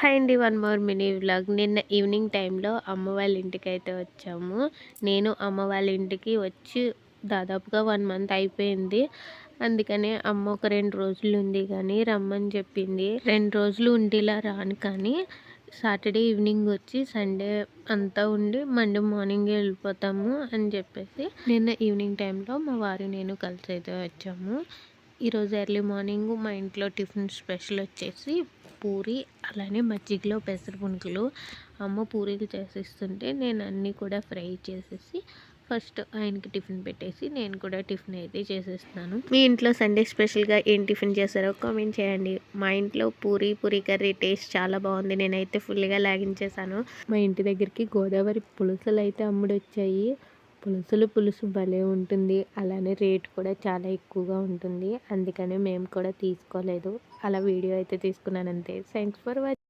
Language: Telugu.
హాయ్ అండి వన్ మోర్ మినీ వ్లాగ్. నిన్న ఈవినింగ్ టైంలో అమ్మ వాళ్ళ ఇంటికి అయితే వచ్చాము. నేను అమ్మ వాళ్ళ ఇంటికి వచ్చి దాదాపుగా వన్ మంత్ అయిపోయింది. అందుకనే అమ్మ ఒక రెండు రోజులు ఉంది కానీ రమ్మని చెప్పింది. రెండు రోజులు ఉండేలా రాను కానీ సాటర్డే ఈవినింగ్ వచ్చి సండే అంతా ఉండి మండే మార్నింగ్ వెళ్ళిపోతాము అని చెప్పేసి నిన్న ఈవినింగ్ టైంలో మా వారు నేను కలిసి అయితే వచ్చాము. ఈరోజు ఎర్లీ మార్నింగ్ మా ఇంట్లో టిఫిన్ స్పెషల్ వచ్చేసి పూరి అలానే మజ్జిగలో పెసర పునుకులు అమ్మ పూరీలు చేసిస్తుంటే నేను అన్నీ కూడా ఫ్రై చేసేసి ఫస్ట్ ఆయనకి టిఫిన్ పెట్టేసి నేను కూడా టిఫిన్ అయితే చేసేస్తాను మీ ఇంట్లో సండే స్పెషల్గా ఏం టిఫిన్ చేస్తారో కామెంట్ చేయండి. మా ఇంట్లో పూరి పూరి కర్రీ టేస్ట్ చాలా బాగుంది. నేనైతే ఫుల్గా లాగించేసాను మా ఇంటి దగ్గరికి గోదావరి పులుసులు అయితే అమ్ముడు వచ్చాయి పులుసులు పులుసు భలే ఉంటుంది. అలానే రేట్ కూడా చాలా ఎక్కువగా ఉంటుంది. అందుకని మేము కూడా తీసుకోలేదు. అలా వీడియో అయితే తీసుకున్నాను అంతే థ్యాంక్స్ ఫర్ వాచింగ్